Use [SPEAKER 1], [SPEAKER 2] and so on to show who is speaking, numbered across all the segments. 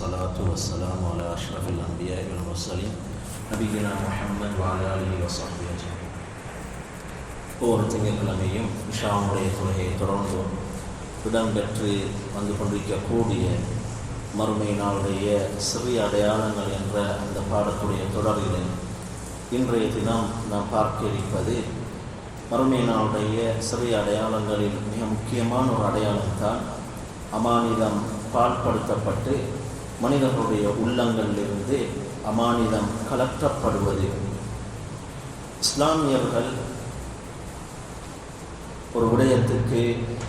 [SPEAKER 1] والصلاة والسلام على أشرف الأنبياء والمرسلين نبينا محمد وعلى آله وصحبه أجمعين ஒவ்வொரு திங்கட்கிழமையும் இஷாவுடைய தொழுகையை தொடர்ந்து இடம்பெற்று வந்து கொண்டிருக்கக்கூடிய மறுமை நாளுடைய சிறிய அடையாளங்கள் என்ற அந்த பாடத்துடைய தொடரில் இன்றைய தினம் நாம் பார்க்க இருப்பது மறுமை நாளுடைய சிறிய அடையாளங்களில் மிக முக்கியமான ஒரு அடையாளம் தான் அமானிதம் பால்படுத்தப்பட்டு மனிதர்களுடைய உள்ளங்களிலிருந்து அமானிதம் கலற்றப்படுவது. இஸ்லாமியர்கள் ஒரு விடயத்துக்கு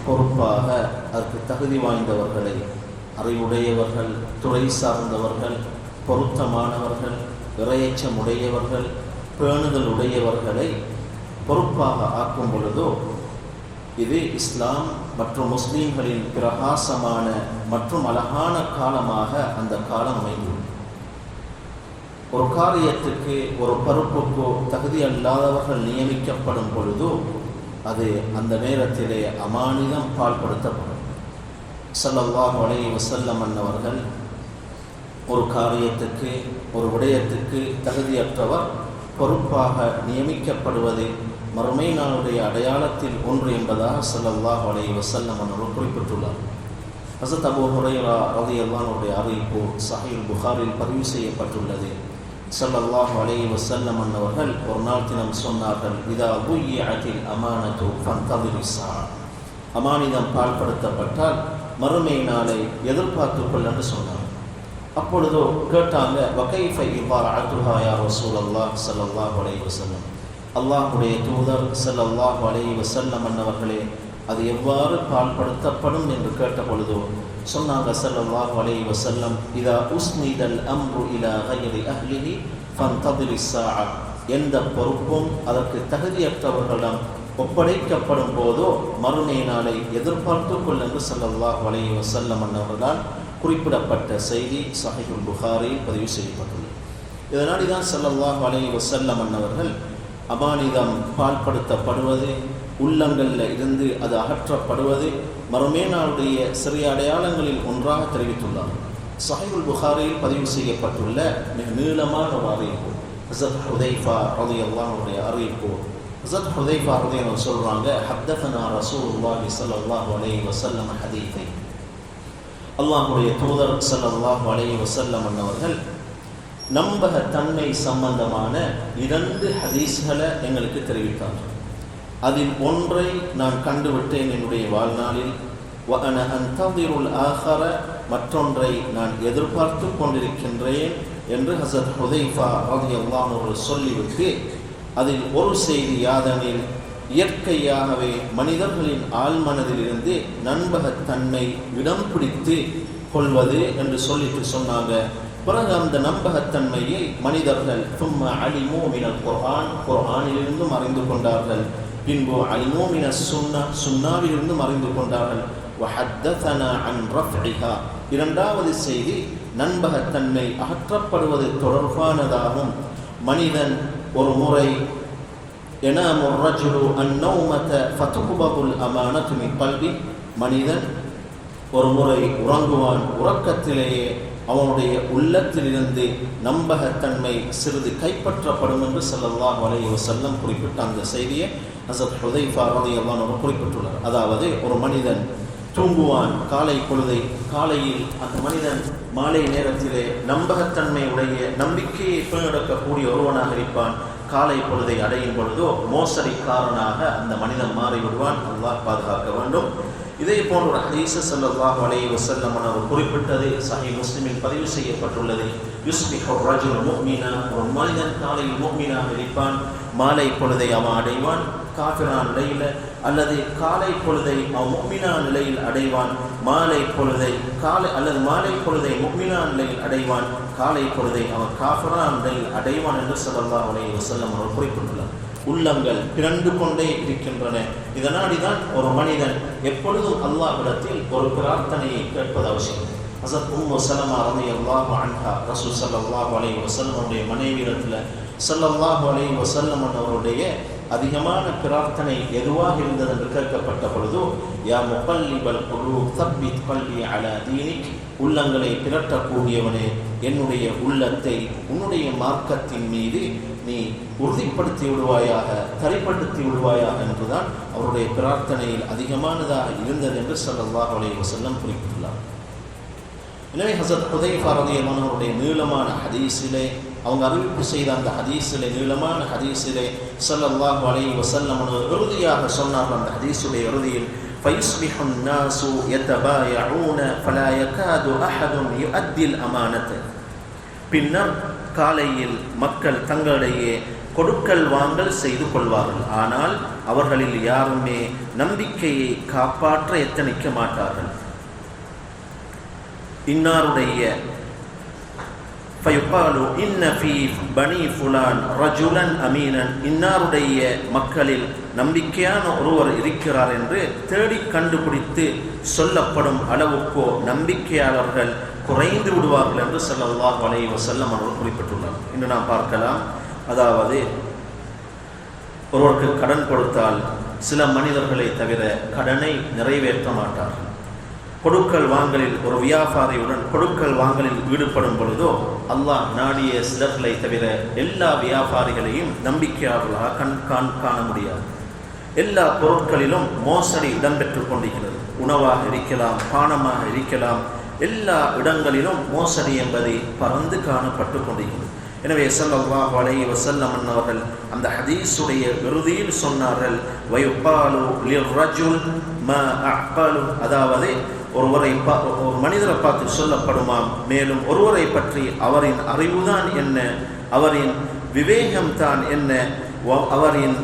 [SPEAKER 1] பொறுப்பாக அதற்கு தகுதி வாய்ந்தவர்களை அறிவுடையவர்கள் துறை சார்ந்தவர்கள் பொருத்தமானவர்கள் இறையச்சம் உடையவர்கள் பேணுதல் உடையவர்களை பொறுப்பாக ஆக்கும் பொழுதோ இது இஸ்லாம் மற்றும் முஸ்லீம்களின் பிரகாசமான மற்றும் அழகான காலமாக அந்த காலம் அமைந்துள்ளது. ஒரு காரியத்துக்கு ஒரு பருப்புக்கோ தகுதி அல்லாதவர்கள் நியமிக்கப்படும் பொழுதோ அது அந்த நேரத்திலே அமானிதம் பால்படுத்தப்படும். சல்லல்லாஹு அலைஹி வசல்லம் அன்னவர்கள் ஒரு காரியத்துக்கு ஒரு விடயத்துக்கு தகுதியற்றவர் பொறுப்பாக நியமிக்கப்படுவது மறுமை நாளுடைய அடையாளத்தில் ஒன்று என்பதாக சல்லல்லாஹு அலை வசல்லம் அவர்கள் குறிப்பிட்டுள்ளார். ஹசத் அபு ஹுரைரா அல்லானுடைய அறிவிப்பு சஹீல் புகாரில் பதிவு செய்யப்பட்டுள்ளது. சல்லல்லாஹு அலை வசல்லம் அன்னவர்கள் ஒரு நாள் தினம் சொன்னார்கள் இதா புய்யத்தில் அமானத்து ஃபந்ததிரிசா அமானிதம் பால்படுத்தப்பட்டால் மறுமை நாளை எதிர்பார்த்துக்கொள் என்று சொன்னார். அப்பொழுதோ கேட்டாங்க வகைஃபை இவ்வாறு அத்துஹா யா ரசூல் அல்லாஹ் சல்லல்லாஹு அலைஹி வஸல்லம்? அல்லாஹுடைய தூதர் சல்லல்லாஹு அலை வசல்லம் அன்னவர்களே அது எவ்வாறு பால்படுத்தப்படும் என்று கேட்ட பொழுதோ சொன்னாங்க சல்லல்லாஹு அலை வசல்லம் இதா உஸ்னிதல் அம்ரு இலா ஹயரி அஹ்லிஹி ஃபந்ததிரி ஸாஅ. எந்த பொறுப்பும் அதற்கு தகுதியற்றவர்களிடம் ஒப்படைக்கப்படும் போதோ மறுமை நாளை எதிர்பார்த்து கொள் என்று சல்லல்லாஹு அலைஹி வஸல்லம் அன்னவர்களால் குறிப்பிடப்பட்ட செய்தி சஹிகுல் புகாரில் பதிவு செய்யப்பட்டுள்ளது. இதனாடி தான் சல்லல்லாஹு அலைஹி வசல்லம் அன்னவர்கள் அபானிதம் பால்படுத்தப்படுவது உள்ளங்களில் இருந்து அது அகற்றப்படுவது மறுமே நாளுடைய சிறிய அடையாளங்களில் ஒன்றாக தெரிவித்துள்ளார். சஹிபுல் புகாரில் பதிவு செய்யப்பட்டுள்ள மிக நீளமான ஒரு அறிவிப்பு ஹசத் ஹுதைஃபா ரதி அல்லாஹுடைய அறிவிப்பு. ஹசத் ஹுதைஃபா ரதி அவர் சொல்கிறாங்க ஹத்தஃபனா ரசூலுல்லாஹி சல்லாஹ் அலைஹி வசல்லம் ஹதீஃபை அல்லாஹுடைய தூதர் சல்லாஹ் அலைஹி வசல்லம் அன்னவர்கள் நம்பகத்தன்மை சம்பந்தமான இரண்டு ஹதீஸ்களை எங்களுக்கு தெரிவித்தார்கள் அதில் ஒன்றை நான் கண்டுவிட்டேன் என்னுடைய வாழ்நாளில். வஅன அந்ததிருள் மற்றொன்றை நான் எதிர்பார்த்து கொண்டிருக்கின்றேன் என்று ஹசத் ஹுதைஃபா ரதி அல்லாஹர்கள் சொல்லிவிட்டு அதில் ஒரு செய்தி யாதனில் இயற்கையாகவே மனிதர்களின் ஆழ்மனதிலிருந்து நண்பகத்தன்மை இடம் பிடித்து கொள்வது என்று சொல்லிட்டு சொன்னாங்க. பிறகு அந்த நம்பகத்தன்மையை மனிதர்கள் சும்மா அலிமோ மின குர்ஆன் குர்ஆனிலிருந்தும் அறிந்து கொண்டார்கள். பின்பு அலிமோ மின சுன்னா சுன்னாவிலிருந்தும் அறிந்து கொண்டார்கள். இரண்டாவது செய்தி நண்பகத்தன்மை அகற்றப்படுவது தொடர்பானதாகும். மனிதன் ஒரு முறை எனாம் ரஜுலு அந்நௌமத ஃபதுகுபகுல் அமானத்து மின் கல்வி மனிதன் ஒரு முறை உறங்குவான் உறக்கத்திலேயே அவனுடைய உள்ளத்திலிருந்து நம்பகத்தன்மை சிறிது கைப்பற்றப்படும் என்று செல்லல்லா வலைய செல்லம் குறிப்பிட்ட அந்த செய்தியை ஹசத் ஹுதை ரலியல்லாஹு அன்ஹு குறிப்பிட்டுள்ளார். அதாவது ஒரு மனிதன் தூங்குவான் காலை பொழுதை காலையில் அந்த மனிதன் மாலை நேரத்திலே நம்பகத்தன்மை உடைய நம்பிக்கையை பின்னெடுக்கக்கூடிய ஒருவனாக இருப்பான். காலை பொழுதை அடையும் பொழுதோ மோசடிக்காரனாக அந்த மனிதன் மாறிவிடுவான். அல்லாஹ் பாதுகாக்க வேண்டும். இதே போன்ற ஒரு ஹதீஸ ஸல்லல்லாஹு அலைஹி வஸல்லம் அவர் குறிப்பிட்டது சஹி முஸ்லிமில் பதிவு செய்யப்பட்டுள்ளது. யுஸ்பிஹு ரஜுல் முஃமினா ஒரு மனிதன் காலையில் முஃமினாக இருப்பான் மாலை பொழுதை அவன் அடைவான் காஃபிரா நிலையில் அல்லது காலை பொழுதை அவன் முக்மினா நிலையில் அடைவான் மாலை பொழுதை காலை அல்லது மாலை பொழுதை முக்மினா நிலையில் அடைவான் காலை பொழுதை அவன் காஃபிரா நிலையில் அடைவான் என்று சொல்லலாம் அவனை வசல்லம் அவர் குறிப்பிட்டுள்ளார். உள்ளங்கள் பிறந்து கொண்டே இருக்கின்றன. இதனாடிதான் ஒரு மனிதன் எப்பொழுதும் அல்லாஹ்விடத்தில் ஒரு பிரார்த்தனையை கேட்பது அவசியம். ஹசத் உம்மு சலமா ரதி அல்லாஹு அன்ஹா ரசூல் சல்லாஹ் அலை வசல்லமுடைய மனைவிடத்தில் மனைவியிடத்தில் ஸல்லல்லாஹு அலைஹி வஸல்லம் அவருடைய அதிகமான பிரார்த்தனை எதுவாக இருந்தது என்று கேட்கப்பட்ட பொழுதோ யா முப்பல்லிபல் குழு தப்பி பள்ளி அல தீனிக் உள்ளங்களை திரட்டக்கூடியவனே என்னுடைய உள்ளத்தை உன்னுடைய மார்க்கத்தின் மீது நீ உறுதிப்படுத்தி விடுவாயாக தரைப்படுத்தி விடுவாயாக என்றுதான் அவருடைய பிரார்த்தனையில் அதிகமானதாக இருந்தது என்று ஸல்லல்லாஹு அலைஹி வஸல்லம் குறிப்பிட்டுள்ளார் எனவே ஹசரத் ஹுதைஃபா ரலியல்லாஹு அவருடைய நீளமான ஹதீஸிலே அவங்க அறிவிப்பு செய்த அந்த ஹதீஸிலே நீளமான ஹதீஸிலே ஸல்லல்லாஹு அலைஹி வஸல்லம் அவர்கள் இறுதியாக சொன்னார்கள் அந்த ஹதீஸுடைய இறுதியில் فيصبح الناس يتبايعون فلا يكاد أحد يؤدي الأمانة பின்னர் காலையில் மக்கள் தங்களிடையே கொடுக்கல் வாங்கல் செய்து கொள்வார்கள். ஆனால் அவர்களில் யாருமே நம்பிக்கையை காப்பாற்ற எத்தனிக்க மாட்டார்கள். இன்னாருடைய ஃபயுகாலு இன்ன ஃபீ பனி ஃபுலான் ரஜுலன் அமீனன். இன்னாருடைய மக்களில் நம்பிக்கையான ஒருவர் இருக்கிறார் என்று தேடி கண்டுபிடித்து சொல்லப்படும் அளவுக்கோ நம்பிக்கையாளர்கள் குறைந்து விடுவார்கள் என்று ஸல்லல்லாஹு அலைஹி செல்ல அவர்கள் குறிப்பிட்டுள்ளார். இன்று நாம் பார்க்கலாம். அதாவது ஒருவருக்கு கடன் கொடுத்தால் சில மனிதர்களை தவிர கடனை நிறைவேற்ற மாட்டார்கள் கொடுக்கல் வாங்கலில் ஒரு வியாபாரியுடன் கொடுக்கல் வாங்கலில் ஈடுபடும் பொழுதோ அல்லாஹ் நாடிய சிலர்களை தவிர எல்லா வியாபாரிகளையும் நம்பிக்கையாளர்களாக கண் காண் காண முடியாது. எல்லா பொருட்களிலும் மோசடி இடம்பெற்றுக் கொண்டிருக்கிறது. உணவாக இருக்கலாம் பானமாக இருக்கலாம் எல்லா இடங்களிலும் மோசடி என்பதை பறந்து காணப்பட்டு கொண்டிருக்கிறது. எனவே ஸல்லல்லாஹு அலைஹி வசல்லம் அவர்கள் அந்த ஹதீஸுடைய விருதியில் சொன்னார்கள் வயுபாலு லிர்ரஜுல் ம அஹ்கலு அதாவது ஒருவரை பா ஒரு மனிதரை பார்த்து சொல்லப்படுமாம் மேலும் ஒருவரை பற்றி அவரின் அறிவுதான் என்ன அவரின் விவேகம்தான் என்ன அவரின்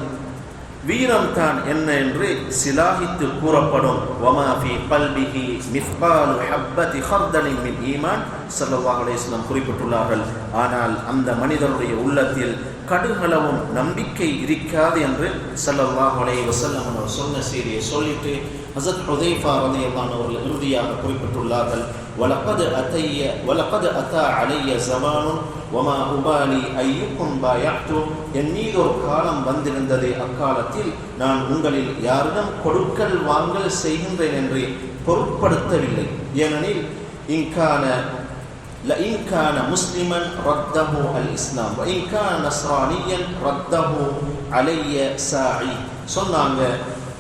[SPEAKER 1] வீரம்தான் என்ன என்று சிலாகித்து கூறப்படும். வமாபி பல்பிஹி மிஃபாலு ஹப்பதி ஹர்தலின் மின் ஈமான் சல்லாஹ் குறிப்பிட்டுள்ளார்கள். ஆனால் அந்த மனிதனுடைய உள்ளத்தில் கடுகளவும் நம்பிக்கை இருக்காது என்று சல்லாஹ் அலை வசல்லம் அவர் சொன்ன செய்தியை சொல்லிட்டு ஹசத் ஹுதைஃபா ரதையவான் அவர்கள் இறுதியாக குறிப்பிட்டுள்ளார்கள். வலப்பது அத்தைய வலப்பது அத்தா அலைய ஜமானும் வமா உபாலி ஐயுக்கும் பாயாத்து என் மீது ஒரு காலம் வந்திருந்தது அக்காலத்தில் நான் உங்களில் யாரிடம் கொடுக்கல் வாங்கல் செய்கின்றேன் என்று பொருட்படுத்தவில்லை ஏனெனில் இன்கான لئن كان مسلما رده الإسلام وإن كان نصرانيا رده علي ساعي சொன்னாங்க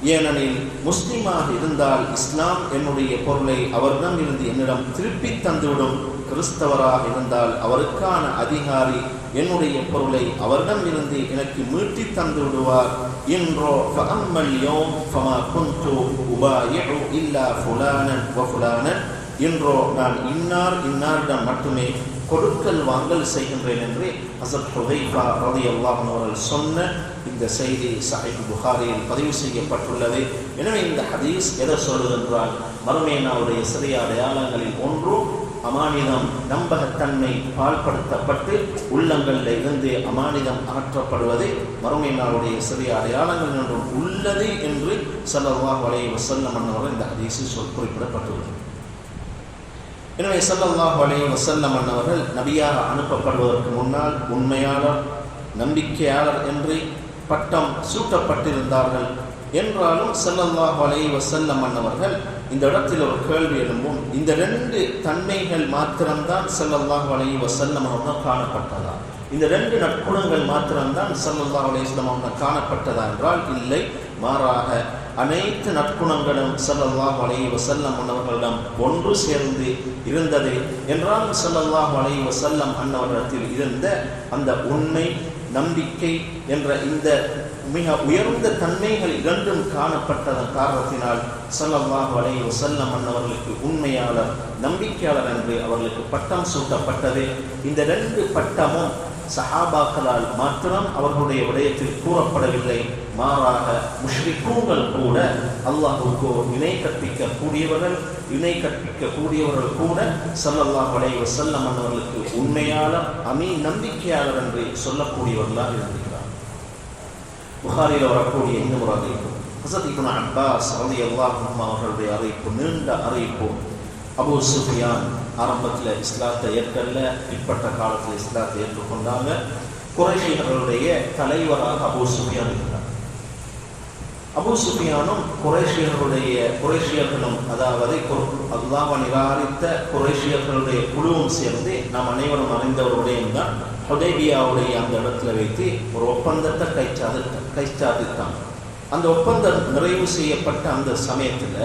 [SPEAKER 1] ஏனெனில் முஸ்லிமாக இருந்தால் இஸ்லாம் என்னுடைய பொருளை அவரிடம் இருந்து என்னிடம் திருப்பி தந்துவிடும் கிறிஸ்தவராக இருந்தால் அவருக்கான அதிகாரி என்னுடைய பொருளை அவரிடம் இருந்து எனக்கு மீட்டி தந்து விடுவார். என்றோ ஃபஅம்மல் யௌம் ஃபமா குன்து உபாயிஉ இல்லா ஃபுலானன் வ ஃபுலானன். என்றோ நான் இன்னார் இன்னாரிடம் மட்டுமே கொடுக்கல் வாங்கல் செய்கின்றேன் என்று ஹசரத் ஹுதைஃபா ரலியல்லாஹு அவர்கள் சொன்ன இந்த செய்தி சாஹிப் புகாரியில் பதிவு செய்யப்பட்டுள்ளது. எனவே இந்த ஹதீஸ் எதை சொல்லுது என்றால் மறுமையினாவுடைய சிறிய அடையாளங்களில் ஒன்றும் அமானிதம் நம்பகத்தன்மை பால்படுத்தப்பட்டு உள்ளங்களில் இருந்து அமானிதம் அகற்றப்படுவது மறுமையினாவுடைய சிறிய அடையாளங்கள் என்றும் உள்ளது என்று ஸல்லல்லாஹு வலைய வசல்லம் அன்னவர்கள் இந்த ஹதீஸில் சொல் குறிப்பிடப்பட்டுள்ளது. எனவே சல்லல்லாஹ் வலைய வசல்லம் அன்னவர்கள் நபியாக அனுப்பப்படுவதற்கு முன்னால் உண்மையாளர் நம்பிக்கையாளர் என்று பட்டம் சூட்டப்பட்டிருந்தார்கள். என்றாலும் ஸல்லல்லாஹு அலைஹி வசல்லம் அன்னவர்கள் இந்த இடத்தில் ஒரு கேள்வி எழும்பும். இந்த ரெண்டு தன்மைகள் மாத்திரம்தான் செல்லல்லாஹ் அலைஹி வசல்லம் அவங்க காணப்பட்டதா? இந்த ரெண்டு நற்குணங்கள் மாத்திரம்தான் ஸல்லல்லாஹு அலைஹி அவங்க காணப்பட்டதா என்றால் இல்லை. மாறாக அனைத்து நற்குணங்களும் ஸல்லல்லாஹு அலைஹி வசல்லம் அன்னவர்களிடம் ஒன்று சேர்ந்து இருந்தது என்றால் செல்லல்லாஹ் அலைஹி வசல்லம் அன்னவரிடத்தில் இருந்த அந்த உண்மை நம்பிக்கை என்ற இந்த மிக உயர்ந்த தன்மைகள் இரண்டும் காணப்பட்டதன் காரணத்தினால் ஸல்லல்லாஹு அலைஹி செல்லம் அன்னவர்களுக்கு உண்மையாளர் நம்பிக்கையாளர் என்று அவர்களுக்கு பட்டம் சூட்டப்பட்டது. இந்த ரெண்டு பட்டமும் சஹாபாக்களால் மாத்திரம் அவர்களுடைய விடயத்தில் கூறப்படவில்லை. மாறாக முஷ்ரிக்கூங்கள் கூட அல்லாஹுக்கோ இணை கற்பிக்க கூடியவர்கள் இணை கற்பிக்க கூடியவர்கள் கூட ஸல்லல்லாஹு அலைஹி செல்லம் அவர்களுக்கு உண்மையாளர் அமீ நம்பிக்கையாளர் என்று சொல்லக்கூடியவர்களாக இருந்திருக்கிறார் புகாரில் வரக்கூடிய இன்னும் ஒரு அறிவிப்பு ஹசத் இப்னு அப்பாஸ் அவர்களுடைய அறிவிப்பு நீண்ட அறிவிப்பு. அபு சுஃபியான் ஆரம்பத்தில் இஸ்லாத்தை ஏற்கல்ல பிற்பட்ட காலத்தில் இஸ்லாத்தை ஏற்றுக்கொண்டாங்க. குறைஷியர்களுடைய தலைவராக அபு சுஃபியான் இருந்தார். அபு சுஃபியானும் குறைஷியர்களுடைய குறைஷியர்களும் அதாவது அல்லாஹ் நிராகரித்த குறைஷியர்களுடைய குழுவும் சேர்ந்து நாம் அனைவரும் அறிந்த தான் விடயம்தான் அந்த இடத்துல வைத்து ஒரு ஒப்பந்தத்தை கைச்சாதி கைச்சாதித்தாங்க. அந்த ஒப்பந்தம் நிறைவு செய்யப்பட்ட அந்த சமயத்தில்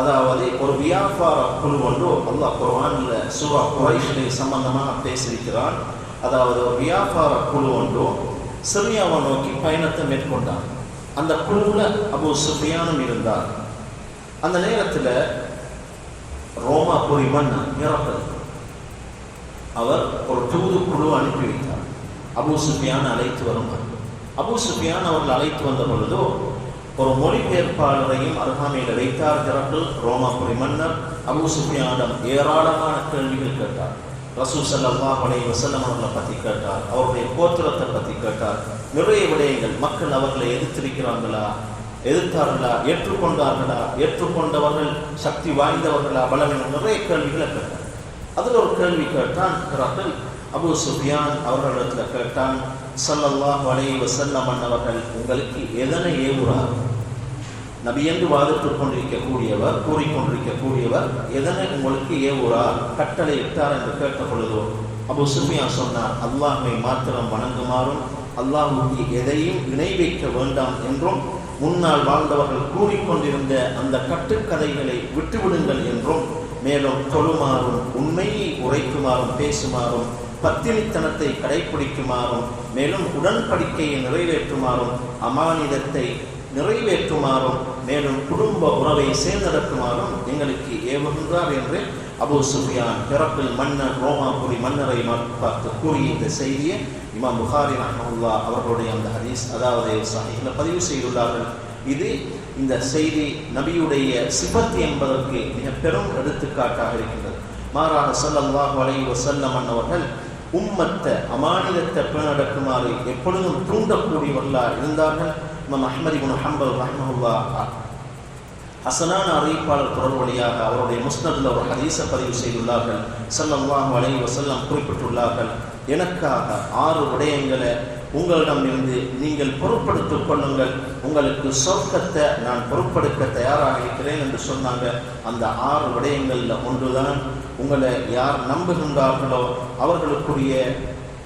[SPEAKER 1] அதாவது ஒரு வியாபார குழு ஒன்று அல்லாஹ் குர்ஆன்ல சூரா குறைஷிலே சம்பந்தமாக பேசியிருக்கிறான். அதாவது ஒரு வியாபார குழு ஒன்று சிரியாவை நோக்கி பயணத்தை மேற்கொண்டான். அந்த குழுவில் அபு சுஃபியானும் இருந்தார் அந்த நேரத்தில் ரோமாபுரி மன்னன் மிரட்டல் அவர் ஒரு தூது குழு அனுப்பி வைத்தார். அபு சுஃபியான் அழைத்து வருமாறு அபு சுஃபியான் அவர்கள் அழைத்து வந்த பொழுதோ ஒரு மொழிபெயர்ப்பாளரையும் அருகாமையில் வைத்தார் ரோமாபுரி மன்னர் அபு சுஃபியானிடம் ஏராளமான கேள்விகள் கேட்டார். ரசூ சல்லாஹ் பழைய வசல்லம் அவர்களை பற்றி கேட்டார். அவருடைய கோத்திரத்தை பற்றி கேட்டார். நிறைய விடயங்கள். மக்கள் அவர்களை எதிர்த்திருக்கிறார்களா? எதிர்த்தார்களா? ஏற்றுக்கொண்டார்களா? ஏற்றுக்கொண்டவர்கள் சக்தி வாய்ந்தவர்களா? பலவீனம் நிறைய கேள்விகளை கேட்டார். அதில் ஒரு கேள்வி கேட்டான் பிறகு அபு சுஃபியான் அவர்களிடத்தில் கேட்டான் சல்லல்லாஹ் அலைஹி வசல்லம் அவர்கள் உங்களுக்கு எதனை ஏவுறார்கள்? நபி என்று வாதிட்டுக் கொண்டிருக்கக்கூடியவர் கூறிக்கொண்டிருக்கக்கூடியவர் எதனை உங்களுக்கு ஏவுறார் கட்டளை இட்டார் என்று கேட்ட பொழுதோ அபு சுமியா சொன்னார் அல்லாஹை மாத்திரம் வணங்குமாறும் அல்லாஹுக்கு எதையும் இணை வைக்க வேண்டாம் என்றும் முன்னால் வாழ்ந்தவர்கள் கூறிக்கொண்டிருந்த அந்த கட்டுக்கதைகளை விட்டுவிடுங்கள் என்றும் மேலும் தொழுமாறும் உண்மையை உரைக்குமாறும் பேசுமாறும் பத்தினித்தனத்தை கடைபிடிக்குமாறும் மேலும் உடன்படிக்கையை நிறைவேற்றுமாறும் அமானிதத்தை மாறும் மேலும் குடும்ப உறவை சேர்ந்தடக்குமாறும் எங்களுக்கு ஏவுகின்றார் என்று அபு சுஃபியான் பிறப்பில் மன்னர் ரோமாபுரி மன்னரை பார்த்து கூறிய இந்த செய்தியை இமாம் புகாரி ரஹமுல்லா அவர்களுடைய அந்த ஹதீஸ் அதாவது சாஹிகளை பதிவு செய்துள்ளார்கள். இது இந்த செய்தி நபியுடைய சிபத் என்பதற்கு மிக பெரும் எடுத்துக்காட்டாக இருக்கின்றது. மாறாக சல்லல்லாஹு அலைஹி செல்லம் அன்னவர்கள் உம்மத்தை அமானிதத்தை பிணடக்குமாறு எப்பொழுதும் தூண்டக்கூடியவர்களாக இருந்தார்கள்? இமாம் அஹ்மதி குன் ஹம்பல் ரஹ்மஹுல்லா. ஹசனான அறிவிப்பாளர் தொடர் வழியாக அவருடைய முஸ்னதில் ஒரு ஹதீச பதிவு செய்துள்ளார்கள். சல்லல்லாஹு அலைஹி வஸல்லம் குறிப்பிட்டுள்ளார்கள். எனக்காக ஆறு விடயங்களை உங்களிடம் இருந்து நீங்கள் பொருட்படுத்திக் கொள்ளுங்கள். உங்களுக்கு சொர்க்கத்தை நான் பொருட்படுத்த தயாராக இருக்கிறேன் என்று சொன்னாங்க. அந்த ஆறு விடயங்களில் ஒன்றுதான் உங்களை யார் நம்புகின்றார்களோ அவர்களுக்குரிய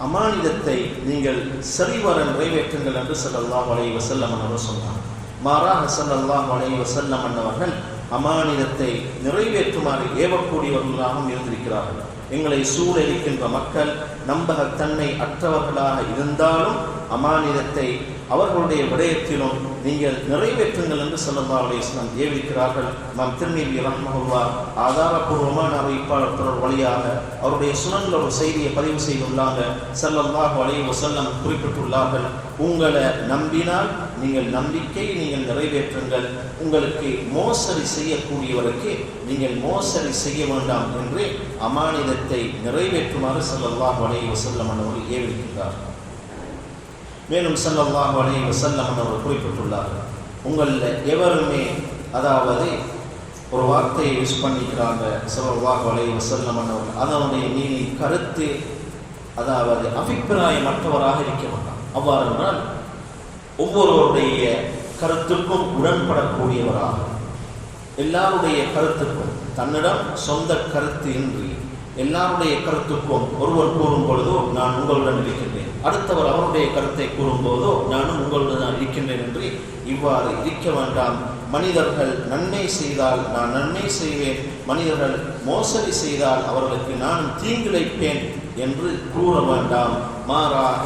[SPEAKER 1] அமானிதத்தை நீங்கள் சரிவர நிறைவேற்றுங்கள் என்று சல்லல்லாஹு அலைஹி வஸல்லம் அவர் சொன்னார். மாறாக சல்லல்லாஹு அலைஹி வஸல்லம் அன்னவர்கள் அமானிதத்தை நிறைவேற்றுமாறு ஏவக்கூடியவர்களாகவும் இருந்திருக்கிறார்கள். எங்களை சூழலிக்கின்ற மக்கள் நம்பகத்தன்மை அற்றவர்களாக இருந்தாலும் அமானிதத்தை அவர்களுடைய விடயத்திலும் நீங்கள் நிறைவேற்றுங்கள் என்று சல்லல்லா அலிஸ்லாம் ஏவிக்கிறார்கள் நாம் திருநெல்வி ரஹ்மஹுல்லா ஆதாரபூர்வமான அறிவிப்பாளர் தொடர் வழியாக அவருடைய சுனன்ல ஒரு செய்தியை பதிவு செய்துள்ளாங்க. சல்லல்லாஹு அலைஹி வஸல்லம் குறிப்பிட்டுள்ளார்கள். உங்களை நம்பினால் நீங்கள் நம்பிக்கை நீங்கள் நிறைவேற்றுங்கள். உங்களுக்கு மோசடி செய்யக்கூடியவருக்கு நீங்கள் மோசடி செய்ய வேண்டாம் என்று அமானிதத்தை நிறைவேற்றுமாறு சல்லல்லாஹு அலைஹி வஸல்லம் அவர்கள் ஏவிக்கின்றார்கள் மேலும் சல்லல்லாஹு அலைஹி வஸல்லம் அவர் குறிப்பிட்டுள்ளார்கள் உங்களில் எவருமே அதாவது ஒரு வார்த்தையை யூஸ் பண்ணிக்கிறாங்க சல்லல்லாஹு அலைஹி வஸல்லம் அவர்கள் அதனுடைய நீ கருத்து அதாவது அபிப்பிராயமற்றவராக இருக்க மாட்டான். அவ்வாறு என்றால் ஒவ்வொருவருடைய கருத்துக்கும் உடன்படக்கூடியவராக எல்லாருடைய கருத்துக்கும் தன்னிடம் சொந்த கருத்து இன்றி எல்லாருடைய கருத்துக்கும் ஒருவர் கூறும் பொழுதோ நான் உங்களுடன் இருக்கின்றேன். அடுத்தவர் அவருடைய கருத்தை கூறும்போதோ நானும் உங்களுடன் இருக்கின்றேன் என்று இவ்வாறு இருக்க வேண்டாம். மனிதர்கள் நன்மை செய்தால் நான் நன்மை செய்வேன். மனிதர்கள் மோசடி செய்தால் அவர்களுக்கு நான் தீங்கிழைப்பேன் என்று கூற வேண்டாம். மாறாக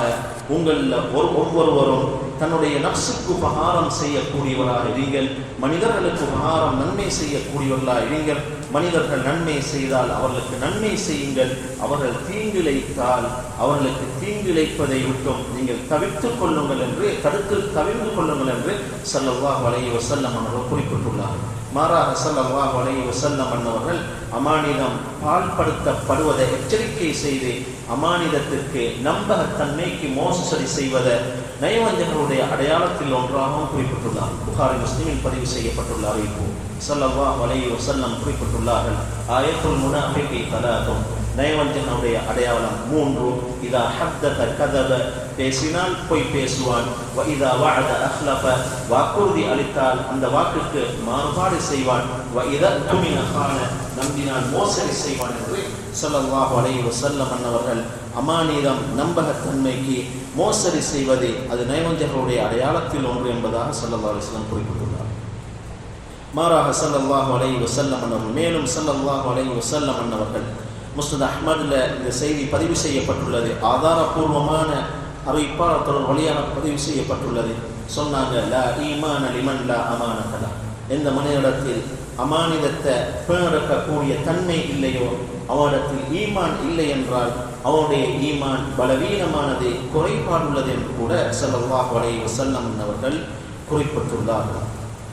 [SPEAKER 1] உங்களில் ஒரு ஒவ்வொருவரும் தன்னுடைய நப்சுக்கு உபகாரம் செய்யக்கூடியவராக இருங்கள். மனிதர்களுக்கு உபகாரம் நன்மை செய்யக்கூடியவர்களாக இருங்கள். மனிதர்கள் நன்மை செய்தால் அவர்களுக்கு நன்மை செய்யுங்கள். அவர்கள் தீங்கிழைத்தால் அவர்களுக்கு தீங்கிழைப்பதை விட்டும் நீங்கள் தவிர்த்துக் கொள்ளுங்கள் என்று தடுத்து தவிர்த்து கொள்ளுங்கள் என்று சல்லவா வலைய வசல்லம் அவர்கள் குறிப்பிட்டுள்ளார் மாறாக சல்லவா வலைய வசல்லம் அன்னவர்கள் அமானிதம் பால்படுத்தப்படுவதை எச்சரிக்கை செய்து அமானிதத்திற்கு நம்பகத்தன்மைக்கு மோசடி செய்வதை நயவஞ்சகருடைய அடையாளத்தில் ஒன்றாகவும் குறிப்பிட்டுள்ளார். புகாரி முஸ்லிமில் பதிவு செய்யப்பட்டுள்ள அறிவிப்பு. சல்லவா வலை வசல்லம் குறிப்பிட்டுள்ளார்கள். ஆயத்துல் முன அமைப்பை கலாகும் நயவஞ்சகனுடைய அடையாளம் மூன்று. இதா ஹத்தத கதவ பேசினால் பொய் பேசுவான். இதா வாழத அஹ்லப வாக்குறுதி அளித்தால் அந்த வாக்குக்கு மாறுபாடு செய்வான். வ இதா துமின நம்பினால் மோசடி செய்வான் என்று சல்லல்லாஹு அலைஹி வஸல்லம் அன்னவர்கள் அமானிதம் நம்பகத்தன்மைக்கு மோசடி செய்வது அது நயவஞ்சர்களுடைய அடையாளத்தில் ஒன்று என்பதாக சல்லல்லா அலிஸ்லாம் குறிப்பிட்டுள்ளார். மாறாக சல்லல்லாஹு அலைஹி வஸல்லம் அன்னவர்கள் மேலும் சல்லல்லாஹு அலைஹி வஸல்லம் அன்னவர்கள் முஸ்தத் அஹ்மதில் இந்த செய்தி பதிவு செய்யப்பட்டுள்ளது. ஆதாரபூர்வமான அறிவிப்பாளர் வழியாக பதிவு செய்யப்பட்டுள்ளது. சொன்னாங்க லா ஈமான் அலிமன் லா அமானகலா எந்த மனிதனிடத்தில் அமானிதத்தை பேணெடுக்கக்கூடிய தன்மை இல்லையோ அவனிடத்தில் ஈமான் இல்லை என்றால் அவனுடைய ஈமான் பலவீனமானது குறைபாடுள்ளது என்று கூட ஸல்லல்லாஹு அலைஹி செல்லம் அவர்கள் குறிப்பிட்டுள்ளார்கள்.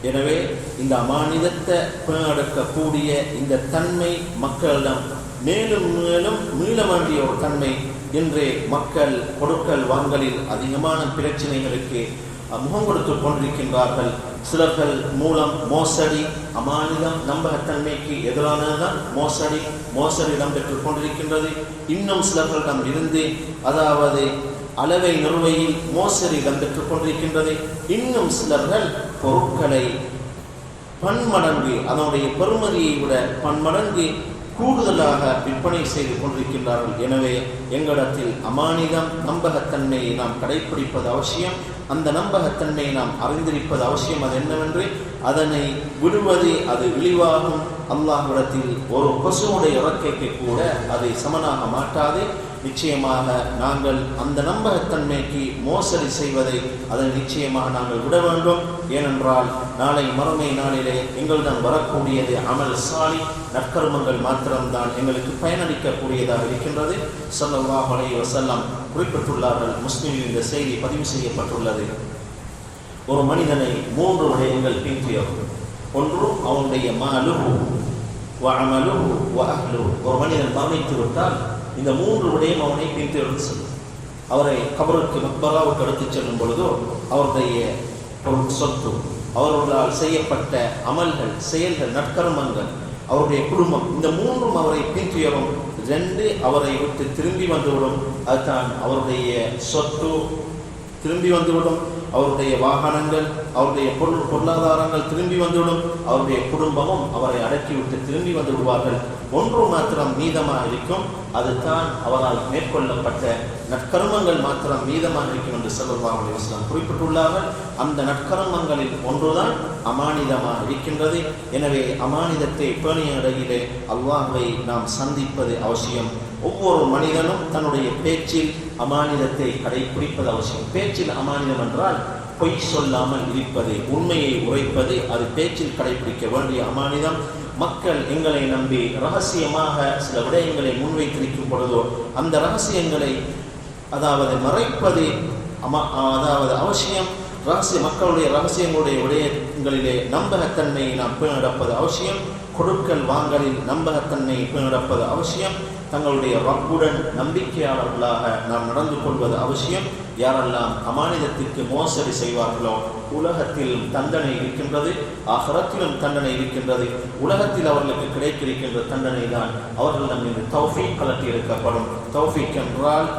[SPEAKER 1] எனவே இந்த அமானிதத்தை பேணெடுக்கக்கூடிய இந்த தன்மை மக்களிடம் மேலும் மேலும் மீள வேண்டிய ஒரு தன்மை இன்று மக்கள் கொடுக்கல் வாங்கலில் அதிகமான பிரச்சனைகளுக்கு முகம் கொடுத்து கொண்டிருக்கின்றார்கள். சிலர்கள் மூலம் மோசடி அமானிதம் நம்பகத்தன்மைக்கு எதிரானதுதான் மோசடி மோசடி இடம்பெற்றுக் கொண்டிருக்கின்றது. இன்னும் சிலர்களிடம் இருந்து அதாவது அளவை நிறுவையில் மோசடி இடம்பெற்றுக் கொண்டிருக்கின்றது. இன்னும் சிலர்கள் பொருட்களை பன்மடங்கு அதனுடைய பெறுமதியை விட பன்மடங்கு கூடுதலாக விற்பனை செய்து கொண்டிருக்கின்றார்கள். எனவே எங்களிடத்தில் அமானிதம் நம்பகத்தன்மையை நாம் கடைப்பிடிப்பது அவசியம். அந்த நம்பகத்தன்மையை நாம் அறிந்திருப்பது அவசியம். அது என்னவென்று அதனை விடுவது அது இழிவாகும். அல்லாஹ்விடத்தில் ஒரு கொசுவுடைய இறக்கைக்கு கூட அதை சமனாக மாட்டாது நிச்சயமாக நாங்கள் அந்த நம்பகத்தன்மைக்கு மோசடி செய்வதை அதை நிச்சயமாக நாங்கள் விட வேண்டும். ஏனென்றால் நாளை மறுமை நாளிலே எங்களிடம் வரக்கூடியது அமல் சாலி நற்கர்மங்கள் மாத்திரம்தான் எங்களுக்கு பயனளிக்கக்கூடியதாக இருக்கின்றது. ஸல்லல்லாஹு அலைஹி வஸல்லம் குறிப்பிட்டுள்ளார்கள். முஸ்லீம் இந்த செய்தி பதிவு செய்யப்பட்டுள்ளது. ஒரு மனிதனை மூன்று விடயங்கள் பின்தொடரும் ஒன்று அவனுடைய மாலுஹு வ அமலுஹு ஒரு மனிதன் மரணித்து விட்டால் இந்த மூன்று விடயம் அவனை பின்தொடர்ந்து செல்லும் அவரை கபருக்கு மக்பராவுக்கு எடுத்துச் செல்லும் பொழுதோ அவருடைய சொத்து. அவர்களால் செய்யப்பட்ட அமல்கள் செயல்கள் நற்கர்மங்கள் அவருடைய குடும்பம் இந்த மூன்றும் அவரை பின்துயரும் ரெண்டு அவரை விட்டு திரும்பி வந்துவிடும். அதுதான் அவருடைய சொத்து. திரும்பி வந்துவிடும். அவருடைய வாகனங்கள் அவருடைய பொருள் பொருளாதாரங்கள் திரும்பி வந்துவிடும். அவருடைய குடும்பமும் அவரை அடக்கிவிட்டு திரும்பி வந்து விடுவார்கள். ஒன்று மாத்திரம் மீதமாக இருக்கும். அதுதான் அவரால் மேற்கொள்ளப்பட்ட நற்கர்மங்கள் மாத்திரம் மீதமாக இருக்கும் என்று ஸல்லல்லாஹு அலைஹி குறிப்பிட்டுள்ளார்கள். அந்த நற்கர்மங்களில் ஒன்றுதான் அமானிதமாக இருக்கின்றது. எனவே அமானிதத்தை பேணிய இடையிலே அல்லாஹ்வை நாம் சந்திப்பது அவசியம். ஒவ்வொரு மனிதனும் தன்னுடைய பேச்சில் அமானிதத்தை கடைபிடிப்பது அவசியம். பேச்சில் அமானிதம் என்றால் பொய் சொல்லாமல் இருப்பது உண்மையை உரைப்பது அது பேச்சில் கடைபிடிக்க வேண்டிய அமானிதம். மக்கள் எங்களை நம்பி ரகசியமாக சில விடயங்களை முன்வைத்திருக்கும் பொழுதோ அந்த ரகசியங்களை அதாவது மறைப்பது அம அதாவது அவசியம். ரகசிய மக்களுடைய ரகசியங்களுடைய விடயங்களிலே நம்பகத்தன்மையை நாம் பேணடப்பது அவசியம். கொடுக்கல் வாங்கலில் நம்பகத்தன்மையை பேணடப்பது அவசியம். தங்களுடைய ரப்புடன் நம்பிக்கையாளர்களாக நாம் நடந்து கொள்வது அவசியம். யாரெல்லாம் அமானிதத்திற்கு மோசடி செய்வார்களோ உலகத்தில் தண்டனை இருக்கின்றது ஆகரத்திலும் தண்டனை இருக்கின்றது. உலகத்தில் அவர்களுக்கு கிடைத்திருக்கின்ற தண்டனை தான் அவர்கள் இன்று தௌஃபீக் கலட்டி இருக்கப்படும் தௌஃபீக் என்றால்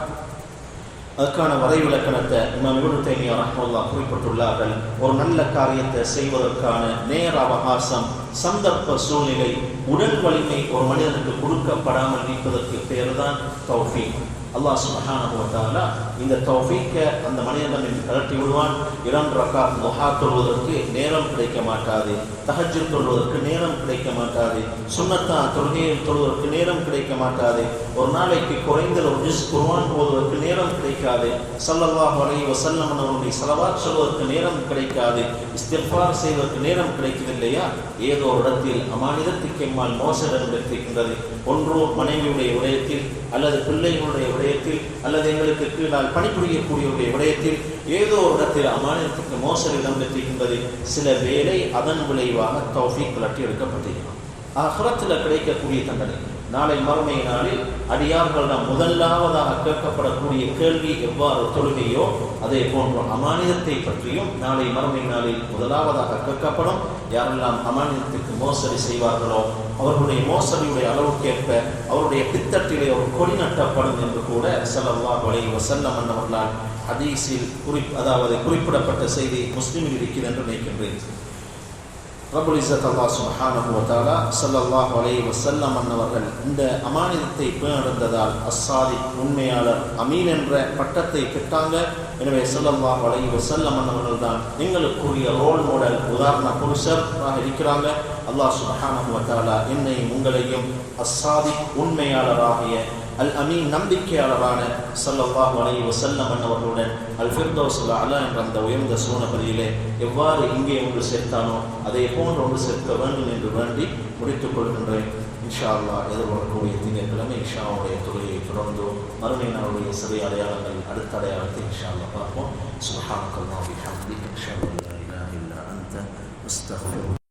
[SPEAKER 1] அதற்கான வரைவிலக்கணத்தை இமாம் இப்னு தைமியா ரஹ்மத்துல்லாஹ் குறிப்பிட்டுள்ளார்கள். ஒரு நல்ல காரியத்தை செய்வதற்கான நேர அவகாசம் சந்தர்ப்ப சூழ்நிலை உடல் வலிமை ஒரு மனிதனுக்கு கொடுக்கப்படாமல் நிற்பதற்கு பேர் தான் தௌஃபீக். அல்லாஹ் சுப்ஹானஹு இந்த தௌஃபீக்கை அந்த மனிதனிடம் இருந்து கலட்டி விடுவான் இரண்டு ரக்கா முஹா தொழுவதற்கு நேரம் கிடைக்க மாட்டாது. தஹஜ்ஜுத் தொழுவதற்கு நேரம் கிடைக்க மாட்டாது. சுண்ணத்தா தொழுகையில் தொழுவதற்கு நேரம் கிடைக்க மாட்டாது. ஒரு நாளைக்கு குறைந்த ஒரு ஜிஸ் குர்ஆன் போவதற்கு நேரம் கிடைக்காது. ஸல்லல்லாஹு வரை வசல்லம் அவருடைய ஸலவாத் சொல்வதற்கு நேரம் கிடைக்காது. இஸ்திஃபார் செய்வதற்கு நேரம் கிடைக்குது இல்லையா ஏதோ ஒரு இடத்தில் அமானிதத்துக்கு எம்மால் மோசடி ஒன்றோ மனைவியுடைய விடயத்தில் அல்லது பிள்ளைகளுடைய விடயத்தில் அல்லது எங்களுக்கு கீழால் பணிபுரியக்கூடியவருடைய விடயத்தில் ஏதோ ஒரு இடத்தில் அமானிதத்துக்கு மோசடி இடம்பெற்றிருக்கின்றது சில வேலை அதன் விளைவாக தௌஃபீக் கலட்டி எடுக்கப்பட்டிருக்கிறோம் அஹ்ரத்தில் கிடைக்கக்கூடிய தண்டனை. நாளை மறுமை நாளில் அடியார்களிடம் முதலாவதாக கேட்கப்படக்கூடிய கேள்வி எவ்வாறு தொழுகையோ அதே போன்ற அமானிதத்தை பற்றியும் நாளை மறுமை நாளில் முதலாவதாக கேட்கப்படும். யாரெல்லாம் அமானிதத்துக்கு மோசடி செய்வார்களோ அவர்களுடைய மோசடியுடைய அளவுக்கேற்ப அவருடைய பித்தட்டிலே ஒரு கொடி நட்டப்படும் என்று கூட ஸல்லல்லாஹு வலை வசல்லம் அவர்களால் ஹதீஸில் குறிப் அதாவது குறிப்பிடப்பட்ட செய்தி முஸ்லீமில் இருக்கிறது என்று நினைக்கின்றேன். ரபுல் இசத் அல்லா சுபஹானஹு வ தஆலா அலைஹி வஸல்லம் அன்னவர்கள் இந்த அமானிதத்தை பேணடைந்ததால் அஸ்ஸாதி உண்மையாளர் அமீன் என்ற பட்டத்தை பெற்றாங்க. எனவே ஸல்லல்லாஹு அலைஹி வசல்லம் அன்னவர்கள் தான் எங்களுக்குரிய ரோல் மாடல் உதாரண புருஷராக இருக்கிறாங்க. அல்லாஹ் சுபஹானஹு வ என்னையும் உங்களையும் அஸ்ஸாதி உண்மையாளராகிய அல் அமீன் நம்பிக்கையாளரான ஸல்லல்லாஹு வலை வசல்லம் அண்ணவர்களுடன் அல் ஃபிர்தோசுல் அலா என்ற அந்த உயர்ந்த சூனபதியிலே எவ்வாறு இங்கே ஒன்று சேர்த்தானோ அதே போன்று ஒன்று சேர்க்க வேண்டும் என்று வேண்டி முடித்துக் கொள்கின்றேன். இன்ஷா அல்லா எதிர்வரக்கூடிய திங்கட்கிழமை இஷாவுடைய தொழிலை தொடர்ந்து மறுமையினருடைய சிறை அடையாளங்கள் அடுத்த அடையாளத்தை இன்ஷா அல்லாஹ் பார்ப்போம். சுபஹானக்கல்லாஹி ஹம்திக அஷ்ஹது இன்ஷா அல்லா இல்லா இல்லா அந்த